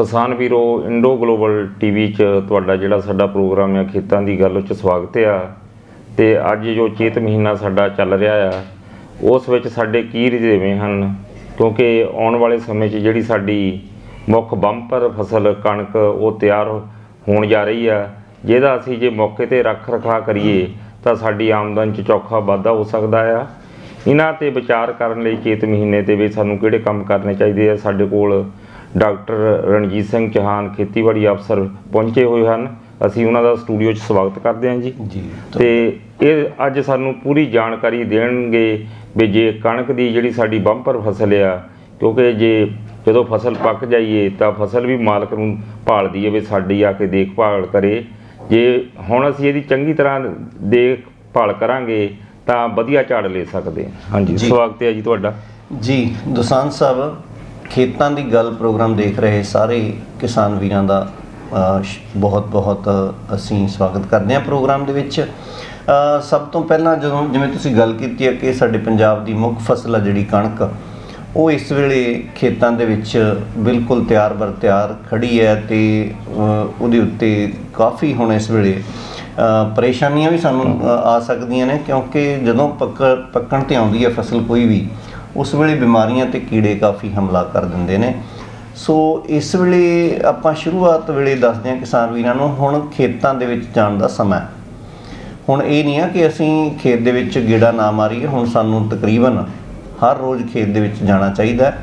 ਕਿਸਾਨ ਵੀਰੋ, Indo global TV 'ਚ ਤੁਹਾਡਾ ਜਿਹੜਾ ਸਾਡਾ ਪ੍ਰੋਗਰਾਮ ਹੈ ਖੇਤਾਂ ਦੀ ਗੱਲ 'ਚ ਸਵਾਗਤ ਆ। ਤੇ ਅੱਜ ਜੋ ਚੇਤ ਮਹੀਨਾ ਸਾਡਾ ਚੱਲ ਰਿਹਾ ਆ, ਉਸ ਵਿੱਚ ਸਾਡੇ ਕੀ ਰੁਝੇਵੇਂ ਹਨ? ਕਿਉਂਕਿ ਆਉਣ ਵਾਲੇ ਸਮੇਂ 'ਚ ਜਿਹੜੀ ਸਾਡੀ ਮੁੱਖ ਬੰਪਰ ਫਸਲ ਕਣਕ, ਉਹ ਤਿਆਰ ਹੋਣ ਜਾ ਰਹੀ ਆ। ਜਿਹਦਾ ਅਸੀਂ ਜੇ ਮੌਕੇ ਤੇ ਰੱਖ ਰਖਾ ਕਰੀਏ, ਤਾਂ ਸਾਡੀ ਆਮਦਨ 'ਚ ਚੌਖਾ ਵਾਧਾ ਹੋ ਸਕਦਾ ਆ। ਇਹਨਾਂ ਤੇ ਵਿਚਾਰ ਕਰਨ ਲਈ ਚੇਤ ਮਹੀਨੇ 'ਤੇ ਵੀ ਸਾਨੂੰ ਕਿਹੜੇ ਕੰਮ ਕਰਨੇ ਚਾਹੀਦੇ ਆ? ਸਾਡੇ ਕੋਲ ਡਾਕਟਰ ਰਣਜੀਤ ਸਿੰਘ ਚੌਹਾਨ ਖੇਤੀਬਾੜੀ ਅਫਸਰ ਪਹੁੰਚੇ ਹੋਏ ਹਨ। ਅਸੀਂ ਉਹਨਾਂ ਦਾ ਸਟੂਡੀਓ 'ਚ ਸਵਾਗਤ ਕਰਦੇ ਹਾਂ ਜੀ। ਤੇ ਇਹ ਅੱਜ ਸਾਨੂੰ ਪੂਰੀ ਜਾਣਕਾਰੀ ਦੇਣਗੇ ਵੀ ਜੇ ਕਣਕ ਦੀ ਜਿਹੜੀ ਸਾਡੀ ਬੰਪਰ ਫਸਲ ਆ ਕਿਉਂਕਿ ਜੇ ਜਦੋਂ ਫਸਲ ਪੱਕ ਜਾਈਏ ਤਾਂ ਫਸਲ ਵੀ ਮਾਲਕ ਨੂੰ ਭਾਲਦੀ ਹੈ ਵੀ ਸਾਡੀ ਆ ਕੇ ਦੇਖਭਾਲ ਕਰੇ। ਜੇ ਹੁਣ ਅਸੀਂ ਇਹਦੀ ਚੰਗੀ ਤਰ੍ਹਾਂ ਦੇਖਭਾਲ ਕਰਾਂਗੇ ਤਾਂ ਵਧੀਆ ਝਾੜ ਲੈ ਸਕਦੇ ਹਾਂ। ਹਾਂਜੀ। ਸਵਾਗਤ ਹੈ ਜੀ ਤੁਹਾਡਾ। ਜੀ ਦੁਸਾਂਝ ਸਾਹਿਬ ਖੇਤਾਂ ਦੀ ਗੱਲ ਪ੍ਰੋਗਰਾਮ ਦੇਖ ਰਹੇ ਸਾਰੇ ਕਿਸਾਨ ਵੀਰਾਂ ਦਾ ਬਹੁਤ ਬਹੁਤ ਅਸੀਂ ਸਵਾਗਤ ਕਰਦੇ ਹਾਂ ਪ੍ਰੋਗਰਾਮ ਦੇ ਵਿੱਚ। ਸਭ ਤੋਂ ਪਹਿਲਾਂ ਜਦੋਂ, ਜਿਵੇਂ ਤੁਸੀਂ ਗੱਲ ਕੀਤੀ ਹੈ ਕਿ ਸਾਡੇ ਪੰਜਾਬ ਦੀ ਮੁੱਖ ਫਸਲ ਆ ਜਿਹੜੀ ਕਣਕ, ਉਹ ਇਸ ਵੇਲੇ ਖੇਤਾਂ ਦੇ ਵਿੱਚ ਬਿਲਕੁਲ ਤਿਆਰ ਬਰ ਤਿਆਰ ਖੜੀ ਹੈ ਤੇ ਉਹਦੇ ਉੱਤੇ ਕਾਫੀ ਹੁਣ ਇਸ ਵੇਲੇ ਪਰੇਸ਼ਾਨੀਆਂ ਵੀ ਸਾਨੂੰ ਆ ਸਕਦੀਆਂ ਨੇ ਕਿਉਂਕਿ ਜਦੋਂ ਪੱਕ, ਪੱਕਣ ਤੇ ਆਉਂਦੀ ਹੈ ਫਸਲ ਕੋਈ ਵੀ ਉਸ ਵੇਲੇ ਬਿਮਾਰੀਆਂ ਤੇ ਕੀੜੇ ਕਾਫੀ ਹਮਲਾ ਕਰ ਦਿੰਦੇ ਨੇ। ਸੋ ਇਸ ਵੇਲੇ ਆਪਾਂ ਸ਼ੁਰੂਆਤ ਵੇਲੇ ਦੱਸਦੇ ਹਾਂ ਕਿਸਾਨ ਵੀਰਾਂ ਨੂੰ, ਹੁਣ ਖੇਤਾਂ ਦੇ ਵਿੱਚ ਜਾਣ ਦਾ ਸਮਾਂ ਹੁਣ ਇਹ ਨਹੀਂ ਆ ਕਿ ਅਸੀਂ ਖੇਤ ਦੇ ਵਿੱਚ ਗੇੜਾ ਨਾ ਮਾਰੀਏ, ਹੁਣ ਸਾਨੂੰ ਤਕਰੀਬਨ ਹਰ ਰੋਜ਼ ਖੇਤ ਦੇ ਵਿੱਚ ਜਾਣਾ ਚਾਹੀਦਾ ਹੈ।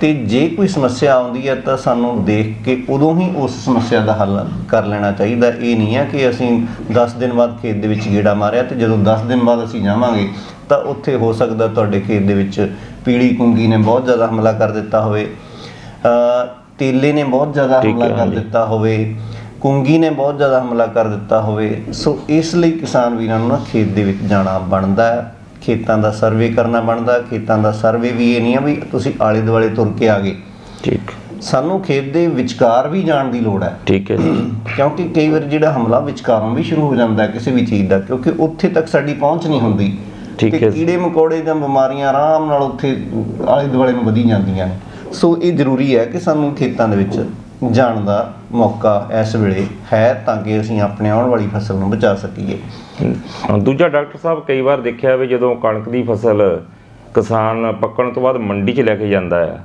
ਤੇ ਜੇ ਕੋਈ ਸਮੱਸਿਆ ਆਉਂਦੀ ਹੈ ਤਾਂ ਸਾਨੂੰ ਦੇਖ ਕੇ ਉਦੋਂ ਹੀ ਉਸ ਸਮੱਸਿਆ ਦਾ ਹੱਲ ਕਰ ਲੈਣਾ ਚਾਹੀਦਾ। ਇਹ ਨਹੀਂ ਹੈ ਕਿ ਅਸੀਂ 10 ਦਿਨ ਬਾਅਦ ਖੇਤ ਦੇ ਵਿੱਚ ਗੇੜਾ ਮਾਰਿਆ ਤੇ ਜਦੋਂ 10 ਦਿਨ ਬਾਅਦ ਅਸੀਂ ਜਾਵਾਂਗੇ ਤਾਂ ਉੱਥੇ ਹੋ ਸਕਦਾ ਤੁਹਾਡੇ ਖੇਤ ਦੇ ਵਿੱਚ ਪੀਲੀ ਕੁੰਗੀ ਨੇ ਬਹੁਤ ਜ਼ਿਆਦਾ ਹਮਲਾ ਕਰ ਦਿੱਤਾ ਹੋਵੇ ਅ ਤੇਲੇ ਨੇ ਬਹੁਤ ਜ਼ਿਆਦਾ ਹਮਲਾ ਕਰ। ਦਿੱਤਾ ਹੋਵੇ ਕੁੰਗੀ ਨੇ ਬਹੁਤ ਜ਼ਿਆਦਾ ਹਮਲਾ ਕਰ ਦਿੱਤਾ ਹੋਵੇ। ਸੋ ਇਸ ਲਈ ਕਿਸਾਨ ਵੀਰਾਂ ਨੂੰ ਨਾ ਖੇਤ ਦੇ ਵਿੱਚ ਜਾਣਾ ਬਣਦਾ ਹੈ। ਖੇਤਾਂ ਦਾ ਸਰਵੇ ਕਰਨਾ ਬਣਦਾ ਖੇਤਾਂ ਦਾ ਸਰਵੇ ਵੀ ਇਹ ਨਹੀਂ ਆ ਵੀ ਤੁਸੀਂ ਆਲੇ ਦੁਆਲੇ ਤੁਰ ਕੇ ਆ ਗਏ। ਠੀਕ। ਸਾਨੂੰ ਖੇਤ ਦੇ ਵਿਚਕਾਰ ਵੀ ਜਾਣ ਦੀ ਲੋੜ ਹੈ। ਠੀਕ ਹੈ ਕਿਉਂਕਿ ਕਈ ਵਾਰ ਜਿਹੜਾ ਹਮਲਾ ਵਿਚਕਾਰੋਂ ਵੀ ਸ਼ੁਰੂ ਹੋ ਜਾਂਦਾ ਹੈ ਕਿਸੇ ਵੀ ਚੀਜ਼ ਦਾ ਕਿਉਂਕਿ ਉੱਥੇ ਤੱਕ ਸਾਡੀ ਪਹੁੰਚ ਨਹੀਂ ਹੁੰਦੀ। ਠੀਕ ਹੈ। ਕੀੜੇ ਮਕੌੜੇ ਜਾਂ ਬਿਮਾਰੀਆਂ ਆਰਾਮ ਨਾਲ ਉੱਥੇ ਆਲੇ ਦੁਆਲੇ ਨੂੰ ਵਧੀ ਜਾਂਦੀਆਂ ਨੇ। ਸੋ ਇਹ ਜ਼ਰੂਰੀ ਹੈ ਕਿ ਸਾਨੂੰ ਖੇਤਾਂ ਦੇ ਵਿੱਚ ਜਾਣ ਦਾ ਮੌਕਾ ਇਸ ਵੇਲੇ ਹੈ ਤਾਂ ਕਿ ਅਸੀਂ ਆਪਣੇ ਆਉਣ ਵਾਲੀ ਫਸਲ ਨੂੰ ਬਚਾ ਸਕੀਏ। ਹਾਂ, ਦੂਜਾ ਡਾਕਟਰ ਸਾਹਿਬ ਕਈ ਵਾਰ ਦੇਖਿਆ ਵੀ ਜਦੋਂ ਕਣਕ ਦੀ ਫਸਲ ਕਿਸਾਨ ਪੱਕਣ ਤੋਂ ਬਾਅਦ ਮੰਡੀ 'ਚ ਲੈ ਕੇ ਜਾਂਦਾ ਆ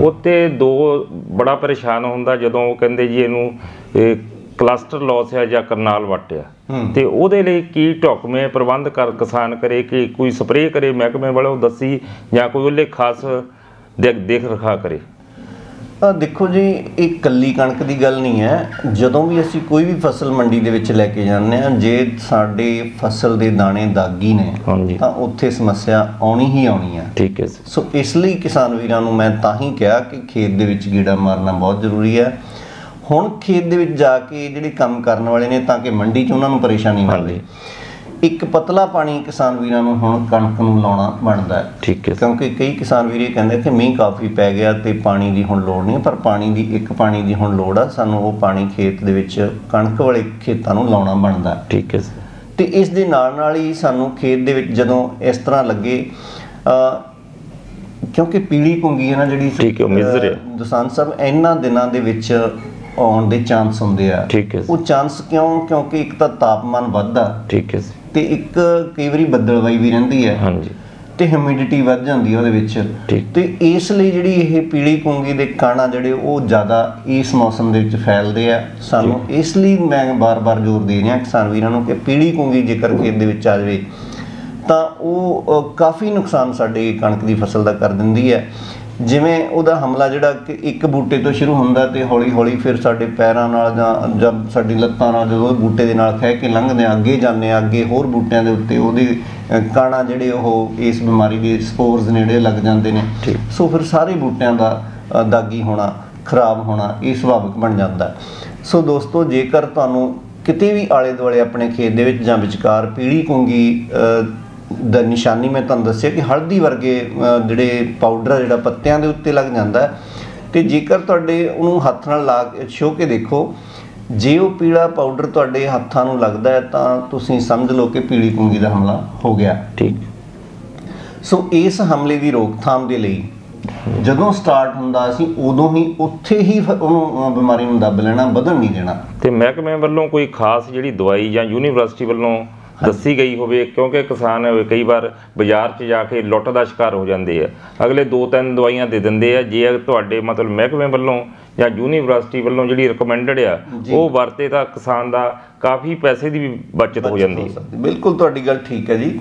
ਉੱਤੇ ਦੋ ਬੜਾ ਪਰੇਸ਼ਾਨ ਹੁੰਦਾ ਜਦੋਂ ਉਹ ਕਹਿੰਦੇ ਜੀ ਇਹਨੂੰ ਇਹ ਕਲਸਟਰ ਲਾਸ ਹੈ ਜਾਂ ਕਰਨਾਲ ਵੱਟ ਆ। ਹੂੰ। ਤੇ ਉਹਦੇ ਲਈ ਕੀ ਢੁਕਵੇਂ ਪ੍ਰਬੰਧ ਕਰ ਕਿਸਾਨ ਕਰੇ ਕਿ ਕੋਈ ਸਪਰੇਅ ਕਰੇ ਮਹਿਕਮੇ ਵਾਲੋ ਦੱਸੀ ਜਾਂ ਕੋਈ ਉਹਲੇ ਖਾਸ ਦੇਖ ਦੇਖ ਰਖਾ ਕਰੇ? ਦੇਖੋ ਜੀ ਇਹ ਕੱਲੀ ਕਣਕ ਦੀ ਗੱਲ ਨਹੀਂ ਹੈ। ਜਦੋਂ ਵੀ ਅਸੀਂ ਕੋਈ ਵੀ ਫਸਲ ਮੰਡੀ ਦੇ ਵਿੱਚ ਲੈ ਕੇ ਜਾਂਦੇ ਹਾਂ ਜੇ ਸਾਡੇ ਫਸਲ ਦੇ ਦਾਣੇ ਦਾਗੀ ਨੇ ਤਾਂ ਉੱਥੇ ਸਮੱਸਿਆ ਆਉਣੀ ਹੀ ਆਉਣੀ ਹੈ। ਠੀਕ ਹੈ ਸੋ ਇਸ ਲਈ ਕਿਸਾਨ ਵੀਰਾਂ ਨੂੰ ਮੈਂ ਤਾਂ ਹੀ ਕਿਹਾ ਕਿ ਖੇਤ ਦੇ ਵਿੱਚ ਗੀੜਾ ਮਾਰਨਾ ਬਹੁਤ ਜ਼ਰੂਰੀ ਹੈ। ਹੁਣ ਖੇਤ ਦੇ ਵਿੱਚ ਜਾ ਕੇ ਜਿਹੜੇ ਕੰਮ ਕਰਨ ਵਾਲੇ ਨੇ ਤਾਂ ਕਿ ਮੰਡੀ 'ਚ ਉਹਨਾਂ ਨੂੰ ਪਰੇਸ਼ਾਨੀ ਨਾ ਆਵੇ ਇੱਕ ਪਤਲਾ ਪਾਣੀ ਕਿਸਾਨ ਵੀਰਾਂ ਨੂੰ ਹੁਣ ਕਣਕ ਨੂੰ ਲਾਉਣਾ ਬਣਦਾ ਹੈ। ਠੀਕ ਹੈ। ਕਿਉਂਕਿ ਕਈ ਕਿਸਾਨ ਵੀਰ ਇਹ ਕਹਿੰਦੇ ਕਿ ਮੀਂਹ ਕਾਫੀ ਪੈ ਗਿਆ ਤੇ ਪਾਣੀ ਦੀ ਹੁਣ ਲੋੜ ਨਹੀਂ ਪਰ ਪਾਣੀ ਦੀ ਇੱਕ ਪਾਣੀ ਦੀ ਹੁਣ ਲੋੜ ਆ ਸਾਨੂੰ ਉਹ ਪਾਣੀ ਖੇਤ ਦੇ ਵਿੱਚ ਕਣਕ ਵਾਲੇ ਖੇਤਾਂ ਨੂੰ ਲਾਉਣਾ ਬਣਦਾ। ਠੀਕ ਹੈ। ਤੇ ਇਸ ਦੇ ਨਾਲ ਨਾਲ ਹੀ ਸਾਨੂੰ ਖੇਤ ਦੇ ਵਿੱਚ ਜਦੋਂ ਇਸ ਤਰ੍ਹਾਂ ਲੱਗੇ ਅ ਕਿਉਂਕਿ ਪੀਲੀ ਕੁੰਗੀ ਹੈ ਨਾ ਜਿਹੜੀ ਠੀਕ ਹੈ, ਮਿਜ਼ਰ ਹੈ। ਅ, ਦੁਸਾਂਝ ਸਾਹਿਬ ਇਹਨਾਂ ਦਿਨਾਂ ਦੇ ਵਿੱਚ ਆਉਣ ਦੇ ਚਾਂਸ ਹੁੰਦੇ ਆ। ਠੀਕ ਹੈ। ਉਹ ਚਾਂਸ ਕਿਉਂ? ਕਿਉਂਕਿ ਇੱਕ ਤਾਂ ਤਾਪਮਾਨ ਵੱਧਦਾ। ਠੀਕ ਹੈ। ਜੀ ਤੇ ਇੱਕ ਕਈ ਵਾਰੀ ਬੱਦਲਵਾਈ ਵੀ ਰਹਿੰਦੀ ਹੈ ਹਾਂਜੀ। ਤੇ ਹਿਊਮਿਡਿਟੀ ਵੱਧ ਜਾਂਦੀ ਹੈ ਉਹਦੇ ਵਿੱਚ। ਤੇ ਇਸ ਲਈ ਜਿਹੜੀ ਇਹ ਪੀਲੀ ਕੁੰਗੀ ਦੇ ਕਾਣਾ ਜਿਹੜੇ ਉਹ ਜ਼ਿਆਦਾ ਇਸ ਮੌਸਮ ਦੇ ਵਿੱਚ ਫੈਲਦੇ ਆ। ਸਾਨੂੰ ਇਸ ਲਈ ਮੈਂ ਬਾਰ-ਬਾਰ ਜ਼ੋਰ ਦੇ ਰਿਹਾ ਕਿਸਾਨ ਵੀਰਾਂ ਨੂੰ ਕਿ ਪੀਲੀ ਕੁੰਗੀ ਜੇਕਰ ਖੇਤ ਦੇ ਵਿੱਚ ਆ ਜਾਵੇ ਤਾਂ ਉਹ ਕਾਫੀ ਨੁਕਸਾਨ ਸਾਡੇ ਕਣਕ ਦੀ ਫਸਲ ਦਾ ਕਰ ਦਿੰਦੀ ਹੈ। ਜਿਵੇਂ ਉਹਦਾ ਹਮਲਾ ਜਿਹੜਾ ਕਿ ਇੱਕ ਬੂਟੇ ਤੋਂ ਸ਼ੁਰੂ ਹੁੰਦਾ ਤੇ ਹੌਲੀ-ਹੌਲੀ ਫਿਰ ਸਾਡੇ ਪੈਰਾਂ ਨਾਲ ਜਾਂ ਜਦ ਸਾਡੀ ਲੱਤਾਂ ਨਾਲ ਜਦੋਂ ਬੂਟੇ ਦੇ ਨਾਲ ਖਹਿ ਕੇ ਲੰਘਦੇ ਆ ਅੱਗੇ ਜਾਂਦੇ ਆ ਅੱਗੇ ਹੋਰ ਬੂਟਿਆਂ ਦੇ ਉੱਤੇ ਉਹਦੇ ਕਾਣਾ ਜਿਹੜੇ ਉਹ ਇਸ ਬਿਮਾਰੀ ਦੇ ਸਪੋਰਸ ਨੇੜੇ ਲੱਗ ਜਾਂਦੇ ਨੇ। ਸੋ ਫਿਰ ਸਾਰੇ ਬੂਟਿਆਂ ਦਾ ਦਾਗੀ ਹੋਣਾ ਖਰਾਬ ਹੋਣਾ ਇਹ ਸੁਭਾਵਿਕ ਬਣ ਜਾਂਦਾ। ਸੋ ਦੋਸਤੋ ਜੇਕਰ ਤੁਹਾਨੂੰ ਕਿਤੇ ਵੀ ਆਲੇ ਦੁਆਲੇ ਆਪਣੇ ਖੇਤ ਦੇ ਵਿੱਚ ਜਾਂ ਵਿਚਕਾਰ ਪੀਲੀ ਕੁੰਗੀ ਦਾ ਨਿਸ਼ਾਨੀ ਮੈਂ ਤੁਹਾਨੂੰ ਦੱਸਿਆ ਕਿ ਹਲਦੀ ਵਰਗੇ ਜਿਹੜੇ ਪਾਊਡਰ ਆ ਜਿਹੜਾ ਪੱਤਿਆਂ ਦੇ ਉੱਤੇ ਲੱਗ ਜਾਂਦਾ ਤੇ ਜੇਕਰ ਤੁਹਾਡੇ ਉਹਨੂੰ ਹੱਥ ਨਾਲ ਲਾ ਕੇ ਛੋ ਕੇ ਦੇਖੋ ਜੇ ਉਹ ਪੀਲਾ ਪਾਊਡਰ ਤੁਹਾਡੇ ਹੱਥਾਂ ਨੂੰ ਲੱਗਦਾ ਹੈ ਤਾਂ ਤੁਸੀਂ ਸਮਝ ਲਓ ਕਿ ਪੀਲੀ ਕੁੰਗੀ ਦਾ ਹਮਲਾ ਹੋ ਗਿਆ। ਠੀਕ। ਸੋ ਇਸ ਹਮਲੇ ਦੀ ਰੋਕਥਾਮ ਦੇ ਲਈ ਜਦੋਂ ਸਟਾਰਟ ਹੁੰਦਾ ਅਸੀਂ ਉਦੋਂ ਹੀ ਉੱਥੇ ਹੀ ਉਹਨੂੰ ਬਿਮਾਰੀ ਨੂੰ ਦੱਬ ਲੈਣਾ ਵਧਣ ਨਹੀਂ ਦੇਣਾ। ਤੇ ਮਹਿਕਮੇ ਵੱਲੋਂ ਕੋਈ ਖਾਸ ਜਿਹੜੀ ਦਵਾਈ ਜਾਂ ਯੂਨੀਵਰਸਿਟੀ ਵੱਲੋਂ ਦੱਸੀ ਗਈ ਹੋਵੇ ਕਿਉਂਕਿ ਕਿਸਾਨ ਕਈ ਵਾਰ ਬਾਜ਼ਾਰ 'ਚ ਜਾ ਕੇ ਲੁੱਟ ਦਾ ਸ਼ਿਕਾਰ ਹੋ ਜਾਂਦੇ ਆ। ਅਗਲੇ ਦੋ ਤਿੰਨ ਦਵਾਈਆਂ ਦੇ ਦਿੰਦੇ ਆ ਜੇ ਤੁਹਾਡੇ ਮਤਲਬ ਮਹਿਕਮੇ ਵੱਲੋਂ ਜਾਂ ਯੂਨੀਵਰਸਿਟੀ ਵੱਲੋਂ ਜਿਹੜੀ ਰეკਮੈਂਡਡ ਆ ਉਹ ਵਰਤੇ ਤਾਂ ਕਿਸਾਨ ਦਾ ਕਾਫੀ ਪੈਸੇ ਦੀ ਵੀ ਬਚਤ ਹੋ ਜਾਂਦੀ ਹੈ ਬਿਲਕੁਲ ਤੁਹਾਡੀ ਗੱਲ ਠੀਕ ਹੈ ਜੀ।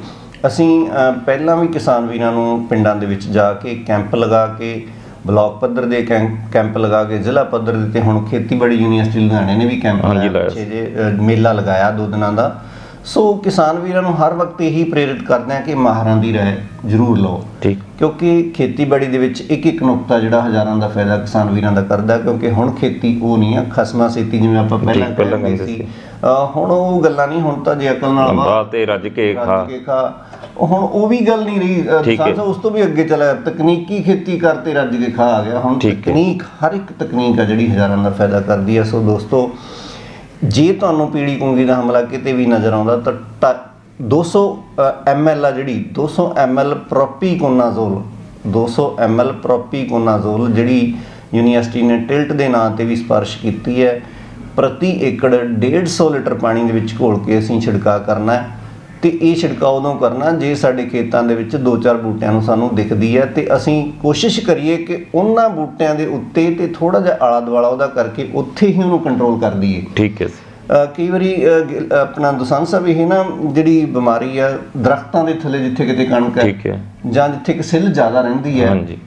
ਅਸੀਂ ਪਹਿਲਾਂ ਵੀ ਕਿਸਾਨ ਵੀਰਾਂ ਨੂੰ ਪਿੰਡਾਂ ਦੇ ਵਿੱਚ ਜਾ ਕੇ ਕੈਂਪ ਲਗਾ ਕੇ ਬਲਾਕ ਪੱਧਰ ਦੇ ਕੈਂਪ ਲਗਾ ਕੇ ਜ਼ਿਲ੍ਹਾ ਪੱਧਰ ਦੇ ਤੇ ਹੁਣ ਖੇਤੀਬਾੜੀ ਯੂਨੀਵਰਸਿਟੀ ਲੁਧਿਆਣੇ ਨੇ ਵੀ ਕੈਂਪ ਲਾਇਆ। ਜੇ ਮੇਲਾ ਲਗਾਇਆ ਦੋ ਦਿਨਾਂ ਦਾ। ਸੋ ਕਿਸਾਨ ਵੀਰਾਂ ਨੂੰ ਹਰ ਵਕਤ ਇਹੀ ਪ੍ਰੇਰਿਤ ਕਰਦੇ ਆ ਕਿ ਮਾਹਰਾਂ ਦੀ ਰਾਏ ਜ਼ਰੂਰ ਲਓ। ਠੀਕ। ਕਿਉਂਕਿ ਖੇਤੀਬਾੜੀ ਦੇ ਵਿੱਚ ਇੱਕ ਇੱਕ ਨੁਕਤਾ ਜਿਹੜਾ ਹਜ਼ਾਰਾਂ ਦਾ ਫਾਇਦਾ ਕਿਸਾਨ ਵੀਰਾਂ ਦਾ ਕਰਦਾ ਕਿਉਂਕਿ ਹੁਣ ਖੇਤੀ ਉਹ ਨਹੀਂ ਆ ਖਸਮਾ ਸੇਤੀ ਜਿਵੇਂ ਆਪਾਂ ਪਹਿਲਾਂ ਕਹਿੰਦੇ ਸੀ। ਹੁਣ ਉਹ ਗੱਲਾਂ ਨਹੀਂ ਹੁਣ ਤਾਂ ਜੇ ਅਕਲ ਨਾਲ ਵਾ ਬਾਤ ਤੇ ਰੱਜ ਕੇ ਖਾ। ਹੁਣ ਉਹ ਵੀ ਗੱਲ ਨਹੀਂ ਰਹੀ। ਸਾਡਾ ਉਸ ਤੋਂ ਵੀ ਅੱਗੇ ਚਲਾ ਤਕਨੀਕੀ ਖੇਤੀ ਕਰਤੇ ਰੱਜ ਕੇ ਖਾ ਆ ਗਿਆ। ਹੁਣ। ਤਕਨੀਕ ਹਰ ਇੱਕ ਤਕਨੀਕ ਆ ਜਿਹੜੀ ਹਜ਼ਾਰਾਂ ਦਾ ਫਾਇਦਾ ਕਰਦੀ ਹੈ ਸੋ ਦੋਸਤੋ ਜੇ ਤੁਹਾਨੂੰ ਪੀੜੀ ਕੁੰਗੀ ਦਾ ਹਮਲਾ ਕਿਤੇ ਵੀ ਨਜ਼ਰ ਆਉਂਦਾ, ਤਾਂ ਟ- 200 ml ਆ ਜਿਹੜੀ 200 ml ਪ੍ਰੋਪੀਕੋਨਾਜ਼ੋਲ 200 ml ਪ੍ਰੋਪੀਕੋਨਾਜ਼ੋਲ ਜਿਹੜੀ ਯੂਨੀਵਰਸਿਟੀ ਨੇ ਟਿਲਟ ਦੇ ਨਾਂ ਤੇ ਵੀ ਸਪਾਰਸ਼ ਕੀਤੀ ਹੈ, ਪ੍ਰਤੀ ਏਕੜ 150 ਲੀਟਰ ਪਾਣੀ ਦੇ ਵਿੱਚ ਘੋਲ ਕੇ ਅਸੀਂ ਛਿੜਕਾਅ ਕਰਨਾ ਹੈ। ਤੇ ਇਹ ਛਿੜਕਾਅ ਉਦੋਂ ਕਰਨਾ ਜੇ ਸਾਡੇ ਖੇਤਾਂ ਦੇ ਵਿੱਚ ਦੋ ਚਾਰ ਬੂਟਿਆਂ ਨੂੰ ਸਾਨੂੰ ਦਿਖਦੀ ਹੈ ਤੇ ਅਸੀਂ ਕੋਸ਼ਿਸ਼ ਕਰੀਏ ਕਿ ਉਹਨਾਂ ਬੂਟਿਆਂ ਦੇ ਉੱਤੇ ਤੇ ਥੋੜਾ ਜਿਹਾ ਆਲਾ ਦੁਆਲਾ ਉਹਦਾ ਕਰਕੇ ਉੱਥੇ ਹੀ ਉਹਨੂੰ ਕੰਟਰੋਲ ਕਰ ਦਈਏ। ਠੀਕ ਹੈ ਕਈ ਵਾਰੀ ਆਪਣਾ ਦੁਸੰਨ ਸਾਹਿਬ ਇਹ ਨਾ ਜਿਹੜੀ ਬਿਮਾਰੀ ਆ ਦਰਖਤਾਂ ਦੇ ਥੱਲੇ ਜਿੱਥੇ ਕਿਤੇ ਕਣਕ ਹੈ ਜਾਂ ਜਿੱਥੇ ਕਿ ਸਿੱਲ ਜ਼ਿਆਦਾ ਰਹਿੰਦੀ ਹੈ ਹਾਂਜੀ।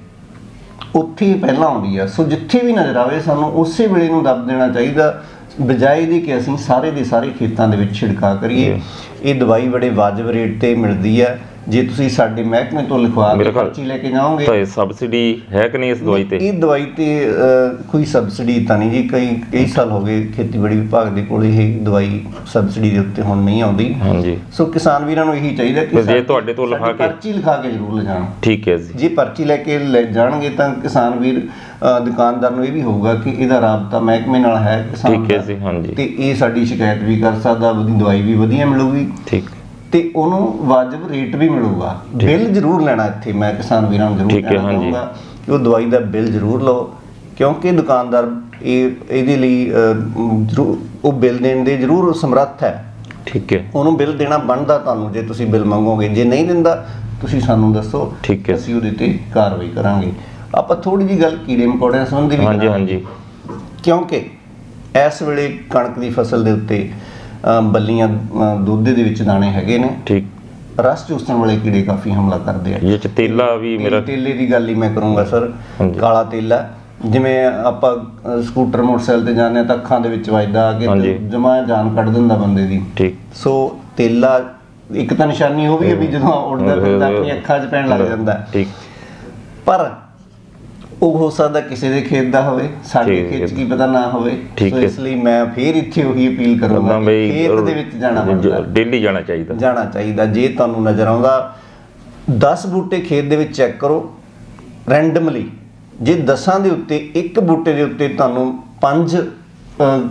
ਉੱਥੇ ਪਹਿਲਾਂ ਆਉਂਦੀ ਆ। ਸੋ ਜਿੱਥੇ ਵੀ ਨਜ਼ਰ ਆਵੇ ਸਾਨੂੰ ਉਸੇ ਵੇਲੇ ਨੂੰ ਦੱਬ ਦੇਣਾ ਚਾਹੀਦਾ। ਬਜਾਏ ਦੀ ਕਿ ਅਸੀਂ ਸਾਰੇ ਦੇ ਸਾਰੇ ਖੇਤਾਂ ਦੇ ਵਿੱਚ ਛਿੜਕਾ ਕਰੀਏ ਇਹ ਦਵਾਈ ਬੜੇ ਵਾਜਬ ਰੇਟ ਤੇ ਮਿਲਦੀ ਹੈ। ਜੇ ਤੁਸੀਂ ਸਾਡੇ ਮਹਿਕਮੇ ਤੋਂ ਲਿਖਵਾ ਕੇ ਪਰਚੀ ਲੈ ਕੇ ਜਾਓਗੇ ਤਾਂ ਇਹ ਸਬਸਿਡੀ ਹੈ ਕਿ ਨਹੀਂ ਇਸ ਦਵਾਈ ਤੇ? ਇਹ ਦਵਾਈ ਤੇ ਕੋਈ ਸਬਸਿਡੀ ਤਾਂ ਨਹੀਂ ਜੀ। ਕਈ ਕਈ ਸਾਲ ਹੋ ਗਏ ਖੇਤੀਬਾੜੀ ਵਿਭਾਗ ਦੇ ਕੋਲ ਇਹ ਦਵਾਈ ਸਬਸਿਡੀ ਦੇ ਉੱਤੇ ਹੁਣ ਨਹੀਂ ਆਉਂਦੀ। ਹਾਂਜੀ। ਸੋ ਕਿਸਾਨ ਵੀਰਾਂ ਨੂੰ ਇਹੀ ਚਾਹੀਦਾ ਕਿ ਜੇ ਤੁਹਾਡੇ ਤੋਂ ਲਿਖਾ ਕੇ- ਪਰਚੀ ਲਿਖਾ ਕੇ ਜ਼ਰੂਰ ਲਿਜਾਣ। ਠੀਕ ਹੈ ਜੀ। ਜੇ ਪਰਚੀ ਲੈ ਕੇ ਲੈ ਜਾਣਗੇ ਤਾਂ ਕਿਸਾਨ ਵੀਰ ਦੁਕਾਨਦਾਰ ਨੂੰ ਇਹ ਵੀ ਹੋਊਗਾ ਕਿ ਇਹਦਾ ਰਾਬਤਾ ਮਹਿਕਮੇ ਨਾਲ ਹੈ ਠੀਕ ਹੈ। ਜੀ ਹਾਂਜੀ। ਤੇ ਇਹ ਸਾਡੀ ਸ਼ਿਕਾਇਤ ਵੀ ਕਰ ਸਕਦਾ ਉਹਦੀ ਦਵਾਈ ਵੀ ਵਧੀਆ ਮਿਲੂਗੀ। ਠੀਕ। ਤੇ ਉਹਨੂੰ ਵਾਜਬ ਰੇਟ ਵੀ ਮਿਲੂਗਾ। ਬਿੱਲ ਜ਼ਰੂਰ ਲੈਣਾ ਇੱਥੇ ਮੈਂ ਕਿਸਾਨ ਵੀਰਾਂ ਨੂੰ ਜ਼ਰੂਰ ਕਹਿਣਾ ਕਿ ਉਹ ਦਵਾਈ ਦਾ ਬਿੱਲ ਜ਼ਰੂਰ ਲਓ ਕਿਉਂਕਿ ਦੁਕਾਨਦਾਰ ਇਹ ਇਹਦੇ ਲਈ ਉਹ ਬਿੱਲ ਦੇਣ ਦੇ ਜ਼ਰੂਰ ਸਮਰੱਥ ਹੈ। ਠੀਕ ਹੈ। ਉਹਨੂੰ ਬਿੱਲ ਦੇਣਾ ਬਣਦਾ ਤੁਹਾਨੂੰ ਜੇ ਤੁਸੀਂ ਬਿੱਲ ਮੰਗੋਗੇ। ਜੇ ਨਹੀਂ ਦਿੰਦਾ ਤੁਸੀਂ ਸਾਨੂੰ ਦੱਸੋ। ਅਸੀਂ ਉਹਦੇ ਤੇ ਕਾਰਵਾਈ ਕਰਾਂਗੇ। ਆਪਾਂ ਥੋੜੀ ਜੀ ਗੱਲ ਕੀੜੇ ਮਕੌੜਿਆਂ ਸੰਬੰਧੀ ਵੀ ਹਾਂਜੀ। ਹਾਂਜੀ। ਕਿਉਂਕਿ ਇਸ ਵੇਲੇ ਕਣਕ ਦੀ ਫਸਲ ਦੇ ਉੱਤੇ ਬੱਲੀਆਂ ਦੁੱਧ ਦੇ ਵਿੱਚ ਦਾਣੇ ਹੈਗੇ ਨੇ। ਠੀਕ। ਰਸ ਚੂਸਣ ਵਾਲੇ ਕੀੜੇ ਕਾਫੀ ਹਮਲਾ ਕਰਦੇ ਆ। ਇਹ ਚ ਤੇਲਾ ਵੀ ਮੇਰਾ ਤੇਲੇ ਦੀ ਗੱਲ ਹੀ ਮੈਂ ਕਰੂੰਗਾ ਸਰ। ਕਾਲਾ ਤੇਲਾ। ਜਿਵੇਂ ਆਪਾਂ ਸਕੂਟਰ ਮੋਟਰਸਾਈਕਲ ਤੇ ਜਾਂਦੇ ਆ ਤਾਂ ਅੱਖਾਂ ਦੇ ਵਿੱਚ ਵੱਜਦਾ ਹਾਂਜੀ। ਕਿ ਜਮਾ ਜਾਨ ਕੱਢ ਦਿੰਦਾ ਬੰਦੇ ਦੀ। ਠੀਕ। ਸੋ ਤੇਲਾ ਇੱਕ ਤਾਂ ਨਿਸ਼ਾਨੀ ਉਹ ਵੀ ਹੈ ਵੀ ਜਦੋਂ ਉੱਡਦਾ ਫਿਰਦਾ ਆਪਣੀ ਅੱਖਾਂ 'ਚ ਪੈਣ ਲੱਗ ਜਾਂਦਾ। ਠੀਕ। ਪਰ ਉਹ ਹੋ ਸਕਦਾ ਕਿਸੇ ਦੇ ਖੇਤ ਦਾ ਹੋਵੇ ਸਾਡੇ। ਖੇਤ ਕੀ ਪਤਾ ਨਾ ਹੋਵੇ। ਸੋ। ਇਸ ਲਈ ਮੈਂ ਫੇਰ ਇੱਥੇ ਉਹੀ ਅਪੀਲ ਕਰੂੰਗਾ ਖੇਤ ਦੇ ਵਿੱਚ ਜਾਣਾ ਬਣਦਾ ਡੇਲੀ ਜਾਣਾ ਚਾਹੀਦਾ। ਜਾਣਾ ਚਾਹੀਦਾ। ਜੇ ਤੁਹਾਨੂੰ ਨਜ਼ਰ ਆਉਂਦਾ 10 ਬੂਟੇ ਖੇਤ ਦੇ ਵਿੱਚ ਚੈੱਕ ਕਰੋ ਰੈਂਡਮਲੀ। ਜੇ 10 ਦੇ ਉੱਤੇ ਇੱਕ ਬੂਟੇ ਦੇ ਉੱਤੇ ਤੁਹਾਨੂੰ 5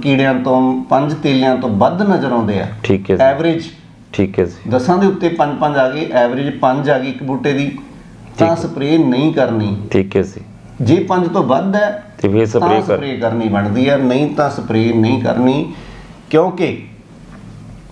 ਕੀੜਿਆਂ ਤੋਂ 5 ਤੇਲਿਆਂ ਤੋਂ ਵੱਧ ਨਜ਼ਰ ਆਉਂਦੇ ਆ ਠੀਕ ਹੈ ਐਵਰੇਜ ਠੀਕ ਹੈ ਜੀ। 10 ਦੇ ਉੱਤੇ 5-5 ਆ ਗਏ ਐਵਰੇਜ 5 ਆ ਗਈ ਇੱਕ ਬੂਟੇ ਦੀ ਤਾਂ ਸਪਰੇਅ ਨਹੀਂ ਕਰਨੀ। ਠੀਕ ਹੈ ਜੀ। ਜੇ 5 ਤੋਂ ਵੱਧ ਹੈ ਤੇ ਫਿਰ ਸਪਰੇਅ ਕਰ। ਸਪਰੇਅ ਕਰਨੀ ਬਣਦੀ ਹੈ ਨਹੀਂ ਤਾਂ ਸਪਰੇਅ ਨਹੀਂ ਕਰਨੀ ਕਿਉਂਕਿ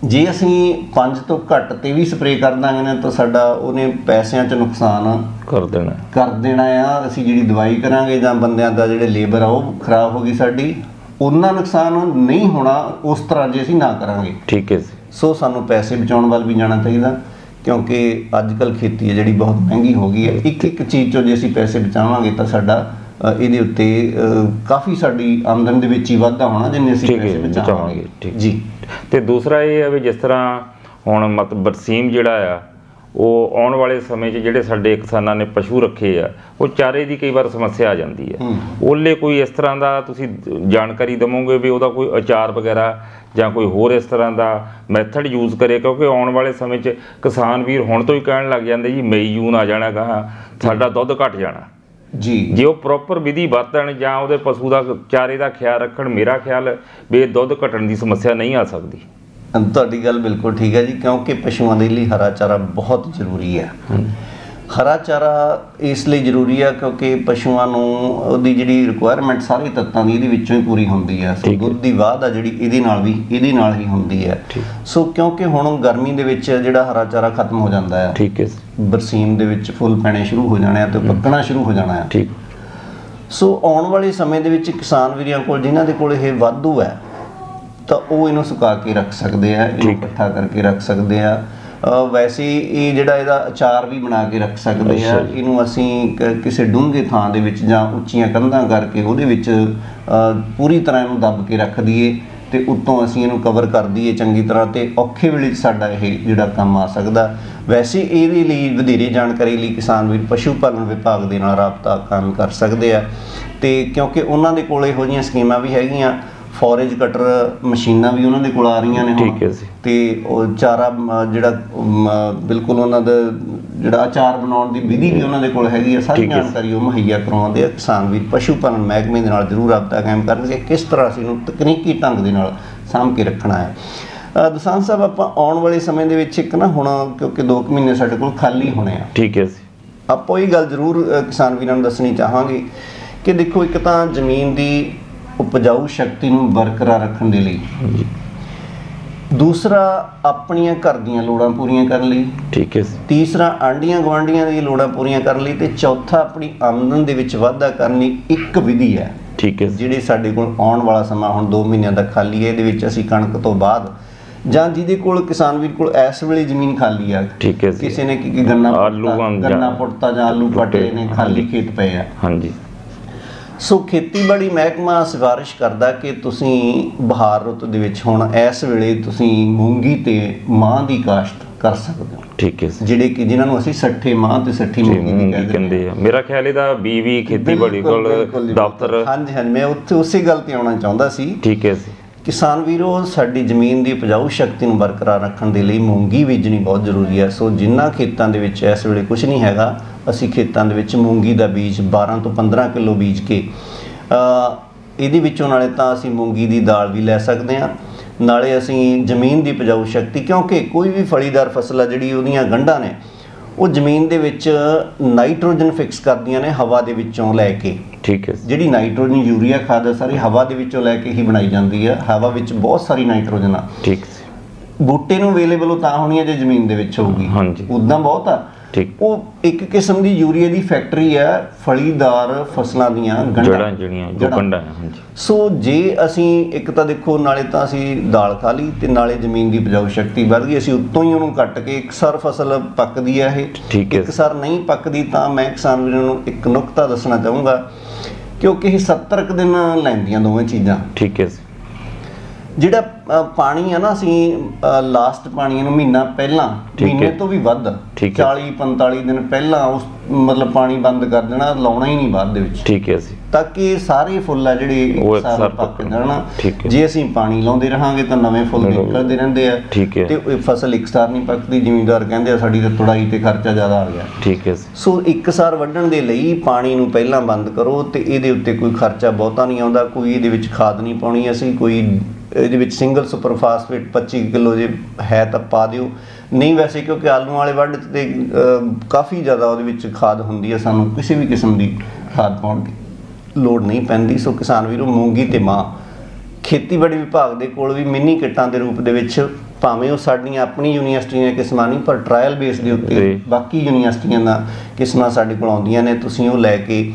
ਜੇ ਅਸੀਂ 5 ਤੋਂ ਘੱਟ ਤੇ ਵੀ ਸਪਰੇਅ ਕਰ ਦਾਂਗੇ ਨਾ ਤਾਂ ਸਾਡਾ ਉਹਨੇ ਪੈਸਿਆਂ 'ਚ ਨੁਕਸਾਨ ਕਰ ਦੇਣਾ। ਕਰ ਦੇਣਾ ਆ। ਅਸੀਂ ਜਿਹੜੀ ਦਵਾਈ ਕਰਾਂਗੇ ਜਾਂ ਬੰਦਿਆਂ ਦਾ ਜਿਹੜੇ ਲੇਬਰ ਆ ਉਹ ਖਰਾਬ ਹੋ ਗਈ ਸਾਡੀ ਉਹਨਾਂ ਨੁਕਸਾਨ ਨਹੀਂ ਹੋਣਾ ਉਸ ਤਰ੍ਹਾਂ ਜੇ ਅਸੀਂ ਨਾ ਕਰਾਂਗੇ। ਠੀਕ ਹੈ ਜੀ। ਸੋ ਸਾਨੂੰ ਪੈਸੇ ਬਚਾਉਣ ਵੱਲ ਵੀ ਜਾਣਾ ਚਾਹੀਦਾ। ਕਿਉਂਕਿ ਅੱਜ ਕੱਲ ਖੇਤੀ ਹੈ ਜਿਹੜੀ ਬਹੁਤ ਮਹਿੰਗੀ ਹੋ ਗਈ ਹੈ। ਇੱਕ ਇੱਕ ਚੀਜ਼ ਚੋਂ ਜੇ ਅਸੀਂ ਪੈਸੇ ਬਚਾਵਾਂਗੇ ਤਾਂ ਸਾਡਾ ਇਹਦੇ ਉੱਤੇ ਕਾਫੀ ਸਾਡੀ ਆਮਦਨ ਦੇ ਵਿੱਚ ਹੀ ਵਾਧਾ ਹੋਣਾ ਜਿੰਨੇ ਅਸੀਂ ਪੈਸੇ ਬਚਾਵਾਂਗੇ। ਜੀ। ਤੇ ਦੂਸਰਾ ਇਹ ਹੈ ਵੀ ਜਿਸ ਤਰ੍ਹਾਂ ਹੁਣ ਮਤਲਬ ਬਰਸੀਮ ਜਿਹੜਾ ਆ ਉਹ ਆਉਣ ਵਾਲੇ ਸਮੇਂ 'ਚ ਜਿਹੜੇ ਸਾਡੇ ਕਿਸਾਨਾਂ ਨੇ ਪਸ਼ੂ ਰੱਖੇ ਆ ਉਹ ਚਾਰੇ ਦੀ ਕਈ ਵਾਰ ਸਮੱਸਿਆ ਆ ਜਾਂਦੀ ਹੈ। ਉਹਲੇ ਕੋਈ ਇਸ ਤਰ੍ਹਾਂ ਦਾ ਤੁਸੀਂ ਜਾਣਕਾਰੀ ਦਵੋਗੇ ਵੀ ਉਹਦਾ ਕੋਈ ਅਚਾਰ ਵਗੈਰਾ ਜਾਂ ਕੋਈ ਹੋਰ ਇਸ ਤਰ੍ਹਾਂ ਦਾ ਮੈਥਡ ਯੂਜ਼ ਕਰੇ? ਕਿਉਂਕਿ ਆਉਣ ਵਾਲੇ ਸਮੇਂ 'ਚ ਕਿਸਾਨ ਵੀਰ ਹੁਣ ਤੋਂ ਹੀ ਕਹਿਣ ਲੱਗ ਜਾਂਦੇ ਜੀ ਮਈ ਜੂਨ ਆ ਜਾਣਾ ਗਾ ਸਾਡਾ ਦੁੱਧ ਘਟ ਜਾਣਾ। ਜੀ। ਜੇ ਉਹ ਪ੍ਰੋਪਰ ਵਿਧੀ ਵਰਤਣ ਜਾਂ ਉਹਦੇ ਪਸ਼ੂ ਦਾ ਚਾਰੇ ਦਾ ਖਿਆਲ ਰੱਖਣ ਮੇਰਾ ਖਿਆਲ ਵੀ ਇਹ ਦੁੱਧ ਘਟਣ ਦੀ ਸਮੱਸਿਆ ਨਹੀਂ ਆ ਸਕਦੀ। ਤੁਹਾਡੀ ਗੱਲ ਬਿਲਕੁਲ ਠੀਕ ਹੈ ਜੀ ਕਿਉਂਕਿ ਪਸ਼ੂਆਂ ਦੇ ਲਈ ਹਰਾ ਚਾਰਾ ਬਹੁਤ ਜ਼ਰੂਰੀ ਹੈ। ਹਰਾ ਚਾਰਾ ਇਸ ਲਈ ਜ਼ਰੂਰੀ ਆ ਕਿਉਂਕਿ ਪਸ਼ੂਆਂ ਨੂੰ ਉਹਦੀ ਜਿਹੜੀ ਰਿਕੁਆਇਰਮੈਂਟ ਸਾਰੇ ਤੱਤਾਂ ਦੀ ਇਹਦੇ ਵਿੱਚੋਂ ਹੀ ਪੂਰੀ ਹੁੰਦੀ ਹੈ। ਸੋ। ਦੁੱਧ ਦੀ ਵਾਧ ਆ ਜਿਹੜੀ ਇਹਦੇ ਨਾਲ ਵੀ ਇਹਦੇ ਨਾਲ ਹੀ ਹੁੰਦੀ ਹੈ। ਸੋ ਕਿਉਂਕਿ ਹੁਣ ਗਰਮੀ ਦੇ ਵਿੱਚ ਜਿਹੜਾ ਹਰਾ ਚਾਰਾ ਖਤਮ ਹੋ ਜਾਂਦਾ ਹੈ। ਠੀਕ ਹੈ। ਬਰਸੀਮ ਦੇ ਵਿੱਚ ਫੁੱਲ ਪੈਣੇ ਸ਼ੁਰੂ ਹੋ ਜਾਣੇ ਆ ਤੇ ਪੱਕਣਾ ਸ਼ੁਰੂ ਹੋ ਜਾਣਾ ਹੈ। ਠੀਕ। ਸੋ ਆਉਣ ਵਾਲੇ ਸਮੇਂ ਦੇ ਵਿੱਚ ਕਿਸਾਨ ਵੀਰਾਂ ਕੋਲ ਜਿਨ੍ਹਾਂ ਦੇ ਕੋਲ ਇਹ ਵਾਧੂ ਹੈ ਤਾਂ ਉਹ ਇਹਨੂੰ ਸੁਕਾ ਕੇ ਰੱਖ ਸਕਦੇ ਆ ਇਹਨੂੰ। ਇਕੱਠਾ ਕਰਕੇ ਰੱਖ ਸਕਦੇ ਆ ਵੈਸੇ ਇਹ ਜਿਹੜਾ ਇਹਦਾ ਅਚਾਰ ਵੀ ਬਣਾ ਕੇ ਰੱਖ ਸਕਦੇ ਆ। ਇਹਨੂੰ ਅਸੀਂ ਕਿਸੇ ਡੂੰਘੇ ਥਾਂ ਦੇ ਵਿੱਚ ਜਾਂ ਉੱਚੀਆਂ ਕੰਧਾਂ ਕਰਕੇ ਉਹਦੇ ਵਿੱਚ ਪੂਰੀ ਤਰ੍ਹਾਂ ਇਹਨੂੰ ਦੱਬ ਕੇ ਰੱਖ ਦਈਏ ਤੇ ਉੱਤੋਂ ਅਸੀਂ ਇਹਨੂੰ ਕਵਰ ਕਰ ਦਈਏ ਚੰਗੀ ਤਰ੍ਹਾਂ ਤੇ ਔਖੇ ਵੇਲੇ ਸਾਡਾ ਇਹ ਜਿਹੜਾ ਕੰਮ ਆ ਸਕਦਾ ਵੈਸੇ ਇਹਦੇ ਲਈ ਵਧੇਰੇ ਜਾਣਕਾਰੀ ਲਈ ਕਿਸਾਨ ਵੀਰ ਪਸ਼ੂ ਪਾਲਣ ਵਿਭਾਗ ਦੇ ਨਾਲ ਰਾਬਤਾ ਕਾਇਮ ਕਰ ਸਕਦੇ ਆ ਤੇ ਕਿਉਂਕਿ ਉਹਨਾਂ ਦੇ ਕੋਲ ਇਹੋ ਜਿਹੀਆਂ ਸਕੀਮਾਂ ਵੀ ਹੈਗੀਆਂ ਫੋਰੇਜ ਕਟਰ ਮਸ਼ੀਨਾਂ ਵੀ ਉਹਨਾਂ ਦੇ ਕੋਲ ਆ ਰਹੀਆਂ ਨੇ ਹੁਣ। ਠੀਕ ਹੈ ਜੀ। ਤੇ ਉਹ ਚਾਰਾ ਜਿਹੜਾ ਬਿਲਕੁਲ ਉਹਨਾਂ ਦਾ ਜਿਹੜਾ ਅਚਾਰ ਬਣਾਉਣ ਦੀ ਵਿਧੀ ਵੀ ਉਹਨਾਂ ਦੇ ਕੋਲ ਹੈਗੀ ਹੈ ਸਾਰੀ। ਜਾਣਕਾਰੀ ਉਹ ਮੁਹੱਈਆ ਕਰਵਾਉਂਦੇ ਆ। ਕਿਸਾਨ ਵੀਰ ਪਸ਼ੂ ਪਾਲਣ ਮਹਿਕਮੇ ਦੇ ਨਾਲ ਜ਼ਰੂਰ ਰਾਬਤਾ ਕਾਇਮ ਕਰਨਗੇ ਕਿਸ ਤਰ੍ਹਾਂ ਅਸੀਂ ਇਹਨੂੰ ਤਕਨੀਕੀ ਢੰਗ ਦੇ ਨਾਲ ਸਾਂਭ ਕੇ ਰੱਖਣਾ ਹੈ? ਅ, ਦਸਾਂਝ ਸਾਹਿਬ ਆਪਾਂ ਆਉਣ ਵਾਲੇ ਸਮੇਂ ਦੇ ਵਿੱਚ ਇੱਕ ਨਾ ਹੁਣ ਕਿਉਂਕਿ 2 ਮਹੀਨੇ ਸਾਡੇ ਕੋਲ ਖਾਲੀ ਹੋਣੇ ਆ। ਠੀਕ ਹੈ ਜੀ। ਆਪਾਂ ਇਹ ਗੱਲ ਜ਼ਰੂਰ ਕਿਸਾਨ ਵੀਰਾਂ ਨੂੰ ਦੱਸਣੀ ਚਾਹਾਂਗੇ ਕਿ ਦੇਖੋ ਇੱਕ ਤਾਂ ਜ਼ਮੀਨ ਦੀ ਉਪਜਾਊ ਸ਼ਕਤੀ ਨੂੰ ਬਰਕਰਾਰ ਰੱਖਣ ਦੇ ਲਈ। ਦੂਸਰਾ ਆਪਣੀਆਂ ਘਰ ਦੀਆਂ ਲੋੜਾਂ ਪੂਰੀਆਂ ਕਰਨ ਲਈ। ਠੀਕ ਹੈ ਤੀਸਰਾ ਆਂਡੀਆਂ ਗਵਾਂਡੀਆਂ ਦੀਆਂ ਲੋੜਾਂ ਪੂਰੀਆਂ ਕਰਨ ਲਈ ਤੇ ਚੌਥਾ ਆਪਣੀ ਆਮਦਨ ਦੇ ਵਿੱਚ ਵਾਧਾ ਕਰਨ ਲਈ ਇੱਕ ਵਿਧੀ ਹੈ। ਠੀਕ ਹੈ ਜਿਹੜੀ ਸਾਡੇ ਕੋਲ ਆਉਣ ਵਾਲਾ ਸਮਾਂ ਹੁਣ 2 ਮਹੀਨਿਆਂ ਦਾ ਖਾਲੀ ਹੈ ਇਹਦੇ ਵਿੱਚ ਅਸੀਂ ਕਣਕ ਤੋਂ ਬਾਅਦ ਜਾਂ ਜਿਹਦੇ ਕੋਲ ਕਿਸਾਨ ਵੀਰ ਕੋਲ ਇਸ ਵੇਲੇ ਜ਼ਮੀਨ ਖਾਲੀ ਆ ਠੀਕ ਹੈ ਜੀ। ਕਿਸੇ ਨੇ ਕੀ ਗੰਨਾ ਆਲੂ ਗੰਨਾ ਪੁੱਟਤਾ ਜਾਂ ਆਲੂ ਪੱਟੇ ਨੇ ਖਾਲੀ ਖੇਤ ਪਏ ਆ। ਹਾਂਜੀ। ਸੋ ਖੇਤੀਬਾੜੀ ਮਹਿਕਮਾ ਸਿਫਾਰਿਸ਼ ਕਰਦਾ ਕਿ ਤੁਸੀਂ ਬਹਾਰ ਰੁੱਤ ਦੇ ਵਿੱਚ ਹੁਣ ਇਸ ਵੇਲੇ ਤੁਸੀਂ ਮੂੰਗੀ ਤੇ ਮਾਂ ਦੀ ਕਾਸ਼ਤ ਕਰ ਸਕਦੇ ਹੋ। ਠੀਕ ਹੈ ਜਿਹੜੇ ਕਿ ਜਿਨ੍ਹਾਂ ਨੂੰ ਅਸੀਂ ਸੱਠੇ ਮਾਂ ਤੇ ਸੱਠੀ ਮੂੰਗੀ ਕਹਿੰਦੇ ਆ। ਮੇਰਾ ਖਿਆਲ ਇਹਦਾ ਬੀਵੀ ਖੇਤੀਬਾੜੀ ਕੋਲ ਦਫ਼ਤਰ। ਹਾਂਜੀ ਹਾਂਜੀ ਮੈਂ ਉੱਥੇ ਉਸੇ ਗੱਲ ਤੇ ਆਉਣਾ ਚਾਹੁੰਦਾ ਸੀ। ਠੀਕ ਹੈ ਜੀ। ਕਿਸਾਨ ਵੀਰੋ ਸਾਡੀ ਜ਼ਮੀਨ ਦੀ ਉਪਜਾਊ ਸ਼ਕਤੀ ਨੂੰ ਬਰਕਰਾਰ ਰੱਖਣ ਦੇ ਲਈ ਮੂੰਗੀ ਬੀਜਣੀ ਬਹੁਤ ਜ਼ਰੂਰੀ ਹੈ। ਸੋ ਜਿਨ੍ਹਾਂ ਖੇਤਾਂ ਦੇ ਵਿੱਚ ਇਸ ਵੇਲੇ ਕੁਝ ਨਹੀਂ ਹੈਗਾ ਅਸੀਂ ਖੇਤਾਂ ਦੇ ਵਿੱਚ ਮੂੰਗੀ ਦਾ ਬੀਜ 12 ਤੋਂ 15 ਕਿਲੋ ਬੀਜ ਕੇ ਅ, ਇਹਦੇ ਵਿੱਚੋਂ ਨਾਲੇ ਤਾਂ ਅਸੀਂ ਮੂੰਗੀ ਦੀ ਦਾਲ ਵੀ ਲੈ ਸਕਦੇ ਹਾਂ। ਨਾਲੇ ਅਸੀਂ ਜ਼ਮੀਨ ਦੀ ਉਪਜਾਊ ਸ਼ਕਤੀ ਕਿਉਂਕਿ ਕੋਈ ਵੀ ਫਲੀਦਾਰ ਫਸਲ ਆ ਜਿਹੜੀ ਉਹਦੀਆਂ ਗੰਢਾਂ ਨੇ ਉਹ ਜ਼ਮੀਨ ਦੇ ਵਿੱਚ ਨਾਈਟ੍ਰੋਜਨ ਫਿਕਸ ਕਰਦੀਆਂ ਨੇ ਹਵਾ ਦੇ ਵਿੱਚੋਂ ਲੈ ਕੇ। ਠੀਕ ਹੈ। ਜਿਹੜੀ ਨਾਈਟ੍ਰੋਜਨ ਯੂਰੀਆ ਖਾਦ ਹੈ ਸਾਰੀ ਹਵਾ ਦੇ ਵਿੱਚੋਂ ਲੈ ਕੇ ਹੀ ਬਣਾਈ ਜਾਂਦੀ ਹੈ ਹਵਾ ਵਿੱਚ ਬਹੁਤ ਸਾਰੀ ਨਾਈਟ੍ਰੋਜਨ ਆ। ਠੀਕ। ਬੂਟੇ ਨੂੰ ਅਵੇਲੇਬਲ ਤਾਂ ਹੋਣੀ ਹੈ ਜੇ ਜ਼ਮੀਨ ਦੇ ਵਿੱਚ ਹੋਊਗੀ। ਹਾਂਜੀ। ਉਦਾਂ ਬਹੁਤ ਆ। ਠੀਕ। ਉਹ ਇੱਕ ਕਿਸਮ ਦੀ ਯੂਰੀਆ ਦੀ ਫੈਕਟਰੀ ਹੈ ਫਲੀਦਾਰ ਫਸਲਾਂ ਦੀਆਂ ਗੰਢਾਂ। ਜਿਹੜੀਆਂ ਜੋ। ਕੰਡਾ ਹਾਂਜੀ। ਸੋ ਜੇ ਅਸੀਂ ਇੱਕ ਤਾਂ ਦੇਖੋ ਨਾਲੇ ਤਾਂ ਅਸੀਂ ਦਾਲ ਖਾ ਲਈ ਤੇ ਨਾਲੇ ਜ਼ਮੀਨ ਦੀ ਉਪਜਾਊ ਸ਼ਕਤੀ ਵੱਧ ਗਈ ਅਸੀਂ ਉੱਤੋਂ ਹੀ ਉਹਨੂੰ ਕੱਟ ਕੇ ਇੱਕ ਸਰ ਫਸਲ ਪੱਕਦੀ ਹੈ ਇਹ। ਠੀਕ ਹੈ। ਇੱਕ ਸਰ ਨਹੀਂ ਪੱਕਦੀ ਤਾਂ ਮੈਂ ਕਿਸਾਨ ਵੀਰਾਂ ਨੂੰ ਇੱਕ ਨੁਕਤਾ ਦੱਸਣਾ ਚਾਹੂੰਗਾ ਕਿਉਂਕਿ ਇਹ 70 ਕੁ ਦਿਨ ਲੈਂਦੀਆਂ ਦੋਵੇਂ ਚੀਜ਼ਾਂ। ਠੀਕ ਹੈ ਜਿਹੜਾ ਪਾਣੀ ਆ ਨਾ ਅਸੀਂ ਲਾਸਟ ਪਾਣੀ ਨੂੰ ਮਹੀਨਾ ਪਹਿਲਾਂ। ਮਹੀਨੇ ਤੋਂ ਵੀ ਵੱਧ ਠੀਕ ਹੈ। 40 45 ਦਿਨ ਪਹਿਲਾਂ ਉਸ ਮਤਲਬ ਪਾਣੀ ਬੰਦ ਕਰ ਦੇਣਾ ਲਾਉਣਾ ਹੀ ਨਹੀਂ ਬਾਅਦ ਦੇ ਵਿੱਚ ਠੀਕ ਹੈ ਜੀ ਤਾਂ ਕਿ ਸਾਰੇ ਫੁੱਲ ਆ ਜਿਹੜੇ ਉਹ ਇੱਕ ਸਾਰ ਪੱਕ। ਜਾਣ। ਜੇ ਅਸੀਂ ਪਾਣੀ ਲਾਉਂਦੇ ਰਹਾਂਗੇ ਤਾਂ ਨਵੇਂ ਫੁੱਲ। ਨਿਕਲਦੇ ਰਹਿੰਦੇ ਆ। ਤੇ ਇਹ ਫਸਲ ਇੱਕਸਾਰ ਨਹੀਂ ਪੱਕਦੀ ਜ਼ਿਮੀਂਦਾਰ ਕਹਿੰਦੇ ਆ ਸਾਡੀ ਤਾਂ ਤੁੜਾਈ ਤੇ ਖਰਚਾ ਜ਼ਿਆਦਾ ਆ ਗਿਆ ਠੀਕ ਹੈ ਜੀ ਸੋ ਇੱਕਸਾਰ ਵੱਢਣ ਦੇ ਲਈ ਪਾਣੀ ਨੂੰ ਪਹਿਲਾਂ ਬੰਦ ਕਰੋ ਤੇ ਇਹਦੇ ਉੱਤੇ ਕੋਈ ਖਰਚਾ ਬਹੁਤਾ ਨਹੀਂ ਆਉਂਦਾ ਕੋਈ ਇਹਦੇ ਵਿੱਚ ਖਾਦ ਨਹੀਂ ਪਾਉਣੀ ਅਸੀਂ ਕੋਈ ਇਹਦੇ ਵਿੱਚ ਸਿੰਗਲ ਸੁਪਰ ਫਾਸਫੇਟ 25 ਕਿਲੋ ਜੇ ਹੈ ਤਾਂ ਪਾ ਦਿਓ। ਨਹੀਂ ਵੈਸੇ ਕਿਉਂਕਿ ਆਲੂ ਵਾਲੇ ਵੱਢ ਤੇ ਕਾਫੀ ਜ਼ਿਆਦਾ ਉਹਦੇ ਵਿੱਚ ਖਾਦ ਹੁੰਦੀ ਹੈ ਸਾਨੂੰ ਕਿਸੇ ਵੀ ਕਿਸਮ ਦੀ ਖਾਦ ਪਾਉਣ ਦੀ ਲੋੜ ਨਹੀਂ ਪੈਂਦੀ। ਸੋ ਕਿਸਾਨ ਵੀਰੋ ਮੂੰਗੀ ਤੇ ਮਾਂ। ਖੇਤੀਬਾੜੀ ਵਿਭਾਗ ਦੇ ਕੋਲ ਵੀ ਮਿੰਨੀ ਕਿੱਟਾਂ ਦੇ ਰੂਪ ਦੇ ਵਿੱਚ ਭਾਵੇਂ ਉਹ ਸਾਡੀਆਂ ਆਪਣੀ ਯੂਨੀਵਰਸਿਟੀਆਂ ਕਿਸਮਾਂ ਨਹੀਂ ਪਰ ਟ੍ਰਾਇਲ ਬੇਸ ਦੇ ਉੱਤੇ। ਬਾਕੀ ਯੂਨੀਵਰਸਿਟੀਆਂ ਦਾ ਕਿਸਮਾਂ ਸਾਡੇ ਕੋਲ ਆਉਂਦੀਆਂ ਨੇ। ਤੁਸੀਂ ਉਹ ਲੈ ਕੇ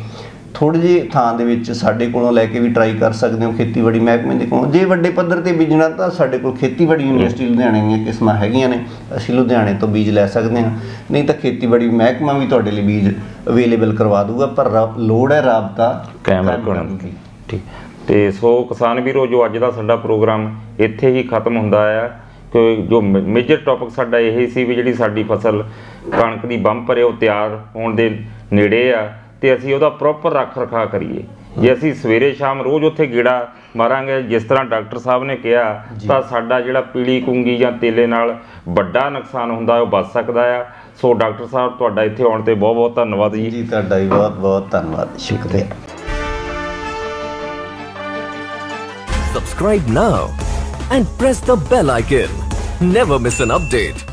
ਥੋੜੇ ਜਿਹੇ ਥਾਂ ਦੇ ਵਿੱਚ ਸਾਡੇ ਕੋਲੋਂ ਲੈ ਕੇ ਵੀ ਟਰਾਈ ਕਰ ਸਕਦੇ ਹੋ ਖੇਤੀਬਾੜੀ ਮਹਿਕਮੇ ਦੇ ਕੋਲੋਂ। ਜੇ ਵੱਡੇ ਪੱਧਰ ਤੇ ਬੀਜਣਾ ਤਾਂ ਸਾਡੇ ਕੋਲ ਖੇਤੀਬਾੜੀ ਯੂਨੀਵਰਸਿਟੀ ਲੁਧਿਆਣੇ ਦੀਆਂ ਕਿਸਮਾਂ ਹੈਗੀਆਂ ਨੇ। ਅਸੀਂ ਲੁਧਿਆਣੇ ਤੋਂ ਬੀਜ ਲੈ ਸਕਦੇ ਹਾਂ। ਨਹੀਂ ਤਾਂ ਖੇਤੀਬਾੜੀ ਮਹਿਕਮਾ ਵੀ ਤੁਹਾਡੇ ਲਈ ਬੀਜ ਅਵੇਲੇਬਲ ਕਰਵਾ ਦੂਗਾ ਪਰ ਲੋੜ ਹੈ ਰਾਬਤਾ ਕਾਇਮ ਰੱਖਣ ਠੀਕ। ਤੇ ਸੋ ਕਿਸਾਨ ਵੀਰੋ ਜੋ ਅੱਜ ਦਾ ਸਾਡਾ ਪ੍ਰੋਗਰਾਮ ਇੱਥੇ ਹੀ ਖਤਮ ਹੁੰਦਾ ਆ ਕਿ ਜੋ ਮੇਜਰ ਟੌਪਿਕ ਸਾਡਾ ਇਹ ਸੀ ਵੀ ਜਿਹੜੀ ਸਾਡੀ ਫਸਲ ਕਣਕ ਦੀ ਬੰਪਰ ਹੈ ਉਹ ਤਿਆਰ ਹੋਣ ਦੇ ਨੇੜੇ ਆ। ਤੇ ਅਸੀਂ ਉਹਦਾ ਪ੍ਰੋਪਰ ਰੱਖ ਰਖਾ ਕਰੀਏ। ਜੇ ਅਸੀਂ ਸਵੇਰੇ ਸ਼ਾਮ ਰੋਜ਼ ਉੱਥੇ ਗੇੜਾ ਮਾਰਾਂਗੇ ਜਿਸ ਤਰ੍ਹਾਂ ਡਾਕਟਰ ਸਾਹਿਬ ਨੇ ਕਿਹਾ ਤਾਂ ਸਾਡਾ ਜਿਹੜਾ ਪੀਲੀ ਕੁੰਗੀ ਜਾਂ ਤੇਲੇ ਨਾਲ ਵੱਡਾ ਨੁਕਸਾਨ ਹੁੰਦਾ ਉਹ ਬਚ ਸਕਦਾ ਆ। ਸੋ ਡਾਕਟਰ ਸਾਹਿਬ ਤੁਹਾਡਾ ਇੱਥੇ ਆਉਣ ਤੇ ਬਹੁਤ ਬਹੁਤ ਧੰਨਵਾਦ ਜੀ। ਜੀ ਤੁਹਾਡਾ ਵੀ ਬਹੁਤ ਬਹੁਤ ਧੰਨਵਾਦ। ਸ਼ੁਕਰੀਆ। Subscribe now and press the bell icon. Never miss an update.